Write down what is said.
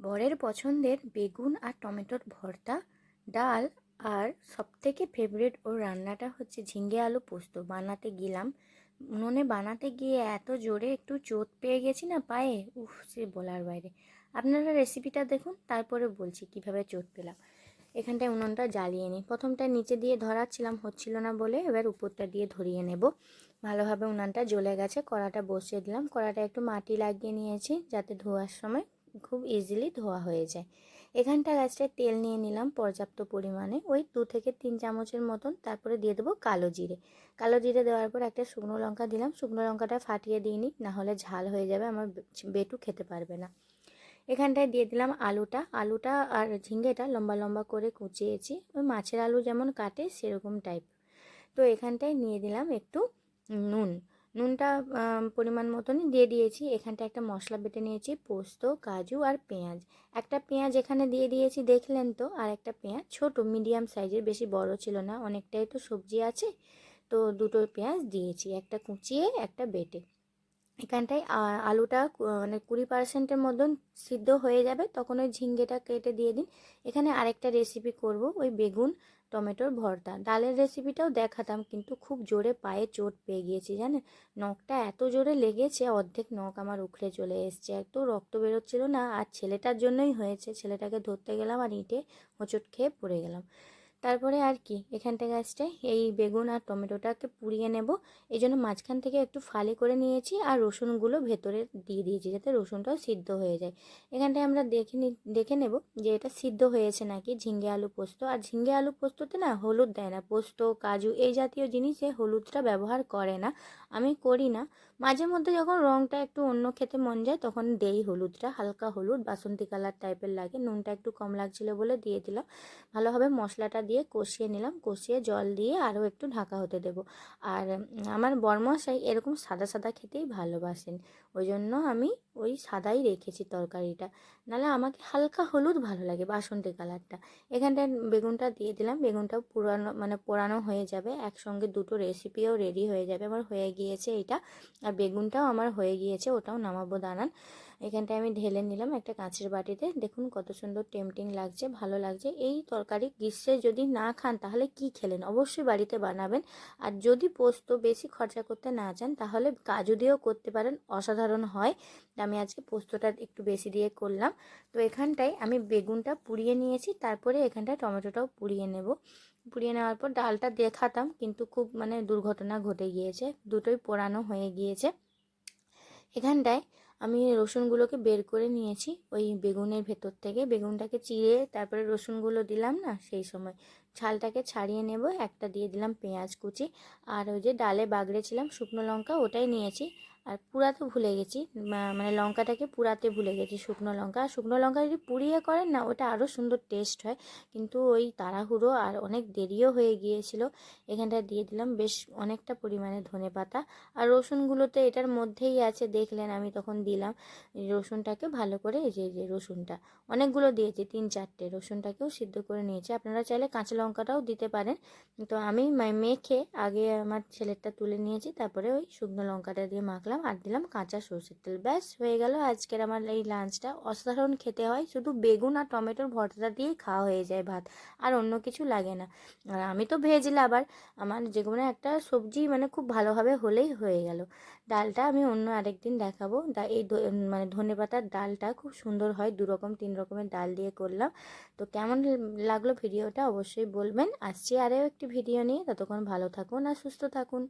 বরের পছন্দের বেগুন আর টমেটোর ভর্তা, ডাল আর সবথেকে ফেভারিট ওর রান্নাটা হচ্ছে ঝিঙ্গে আলু পোস্ত। বানাতে গেলাম। উনুনে বানাতে গিয়ে এত জোরে একটু চোট পেয়ে গেছি না পায়ে? উফ, সে বলার বাইরে। আপনারা রেসিপিটা দেখুন, তারপরে বলছি কীভাবে চোট পেলাম। এখানটায় উনুনটা জ্বালিয়ে নিই। প্রথমটা নিচে দিয়ে ধরাচ্ছিলাম, হচ্ছিল না বলে এবার উপরটা দিয়ে ধরিয়ে নেব। ভালোভাবে উনানটা জ্বলে গেছে, কড়াটা বসিয়ে দিলাম। কড়াটা একটু মাটি লাগিয়ে নিয়েছি যাতে ধোয়ার সময় খুব ইজিলি ধোয়া হয়ে যায়। এখানটা গাছটায় তেল নিয়ে নিলাম পর্যাপ্ত পরিমাণে। ওই দু থেকে তিন চামচের মতন। তারপরে দিয়ে দেবো কালো জিরে। কালো জিরে দেওয়ার পর একটা শুকনো লঙ্কা দিলাম। শুকনো লঙ্কাটা ফাটিয়ে দিইনি নাহলে ঝাল হয়ে যাবে, আমার বেটু খেতে পারবে না। এখানটায় দিয়ে দিলাম আলুটা। আলুটা আর ঝিঙ্গেটা লম্বা লম্বা করে কুচিয়েছি। ওই মাছের আলু যেমন কাটে, সেরকম টাইপ তো এখানটায় নিয়ে দিলাম একটু নুন। নুনটা পরিমাণ মতনই দিয়ে দিয়েছি। এখানটা একটা মশলা বেটে নিয়েছি, পোস্ত, কাজু আর পেঁয়াজ। একটা পেঁয়াজ এখানে দিয়ে দিয়েছি, দেখলেন তো, আর একটা পেঁয়াজ ছোট, মিডিয়াম সাইজের, বেশি বড় ছিল না। অনেকটাই তো সবজি আছে, তো দুটো পেঁয়াজ দিয়েছি, একটা কুচিয়ে, একটা বেটে। এখানটায় আলুটা মানে কুড়ি পার্সেন্টের মতন সিদ্ধ হয়ে যাবে, তখন ওই ঝিঙ্গেটা কেটে দিয়ে দিন। এখানে আরেকটা রেসিপি করব, ওই বেগুন, টমেটোর ভর্তা। ডালের রেসিপিটাও দেখাতাম, কিন্তু খুব জোরে পায়ে চোট পেয়ে গিয়েছি, জানেন? নখটা এত জোরে লেগেছে, অর্ধেক নখ আমার উখড়ে চলে এসছে। এত রক্ত বেরোচ্ছিল না, আর ছেলেটার জন্যই হয়েছে। ছেলেটাকে ধরতে গেলাম আর ইঁটে হোঁচট খেয়ে পড়ে গেলাম। তারপরে আর কি এখানটা গাছটায় এই বেগুন আর টমেটোটাকে পুড়িয়ে নেব। এই জন্য মাঝখান থেকে একটু ফালি করে নিয়েছি আর রসুনগুলো ভেতরে দিয়ে দিয়েছি যাতে রসুনটাও সিদ্ধ হয়ে যায়। এখানটায় আমরা দেখে দেখে নেব যে এটা সিদ্ধ হয়েছে নাকি ঝিঙ্গে আলু পোস্ত। আর ঝিঙ্গে আলু পোস্ততে না হলুদ দেয় না, পোস্ত, কাজু এই জাতীয় জিনিসে হলুদটা ব্যবহার করে না, আমি করি না। মাঝে মধ্যে যখন রঙটা একটু অন্য খেতে মন যায় তখন দেই হলুদটা, হালকা হলুদ, বাসন্তী কালার টাইপের লাগে, নুনটা একটু কম লাগছিল বলে দিয়ে দিলাম। ভালোভাবে মশলাটা দিয়ে কষিয়ে নিলাম। কষিয়ে জল দিয়ে আরও একটু ঢাকা হতে দেব। আর আমার বরমশাই এরকম সাদা সাদা খেতেই ভালোবাসেন। ওই জন্য আমি ওই সাদাই রেখেছি তরকারিটা। নাহলে আমাকে হালকা হলুদ ভালো লাগে বাসন্তী কালারটা। এখানটায় বেগুনটা দিয়ে দিলাম। বেগুনটাও পুরানো মানে পোড়ানো হয়ে যাবে। একসঙ্গে দুটো রেসিপিও রেডি হয়ে যাবে। আমার হয়ে গিয়েছে এটা। আর বেগুনটাও আমার হয়ে গিয়েছে। ওটাও নামাবো দানান। এখানটায় আমি ঢেলে নিলাম একটা কাঁচের বাটিতে। দেখুন কত সুন্দর টেমটিং লাগছে, ভালো লাগছে। এই তরকারি গ্রীষ্মে যদি না খান, তাহলে কি খেলেন? অবশ্যই বাড়িতে বানাবেন। আর যদি পোস্ত বেশি খরচা করতে না চান, তাহলে কাজু দিয়েও করতে পারেন। অসাধারণ হয়। আমি আজকে পোস্তটা একটু বেশি দিয়ে করলাম। তো এখানটায় আমি বেগুনটা পুড়িয়ে নিয়েছি। তারপরে এখানটায় টমেটোটাও পুড়িয়ে নেব। পুড়িয়ে নেওয়ার পর ডালটা দেখাতাম, কিন্তু খুব মানে দুর্ঘটনা ঘটে গিয়েছে। দুটোই পোড়ানো হয়ে গিয়েছে। এখানটায় আমি রসুনগুলোকে বের করে নিয়েছি ওই বেগুনের ভেতর থেকে। বেগুনটাকে চিড়ে তারপরে রসুনগুলো দিলাম না, সেই সময়। ছালটাকে ছাড়িয়ে নেব, একটা দিয়ে দিলাম পেঁয়াজ কুচি। আর ওই যে ডালে বাগড়েছিলাম শুকনো লঙ্কা, ওটাই নিয়েছি। আর পুরাতে ভুলে গেছি। মানে লঙ্কাটাকে পুরাতে ভুলে গেছি, শুকনো লঙ্কা। আর শুকনো লঙ্কা যদি পুড়িয়ে করেন না, ওটা আরও সুন্দর টেস্ট হয়। কিন্তু ওই তাড়াহুড়ো আর অনেক দেরিও হয়ে গিয়েছিল। এখানটা দিয়ে দিলাম বেশ অনেকটা পরিমাণে ধনে পাতা। আর রসুনগুলো তো এটার মধ্যেই আছে, দেখলেন আমি তখন দিলাম। রসুনটাকে ভালো করে, এই যে যে রসুনটা, অনেকগুলো দিয়েছি, তিন চারটে রসুনটাকেও সিদ্ধ করে নিয়েছি। আপনারা চাইলে কাঁচা লঙ্কাটাও দিতে পারেন। তো আমি মেখে আগে আমার ছেলেরটা তুলে নিয়েছি, তারপরে ওই শুকনো লঙ্কাটা দিয়ে মাখলাম। আর দিলাম কাঁচা সর্ষের তেল। ব্যাস, হয়ে গেল আজকের আমার এই লাঞ্চটা। অসাধারণ খেতে হয়। শুধু বেগুন আর টমেটোর ভর্তাটা দিয়েই খাওয়া হয়ে যায় ভাত, আর অন্য কিছু লাগে না। আর আমি তো ভেজ লাভার আমার যে কোনো একটা সবজি মানে খুব ভালোভাবে হলেই হয়ে গেল। ডালটা আমি অন্য আরেকদিন দেখাবো। দা, এই মানে ধনে পাতার ডালটা খুব সুন্দর হয়। দু রকম, তিন রকমের ডাল দিয়ে করলাম। তো কেমন লাগল ভিডিওটা অবশ্যই বলবেন। আসছি আরও একটি ভিডিও নিয়ে। ততক্ষণ ভালো থাকুন আর সুস্থ থাকুন।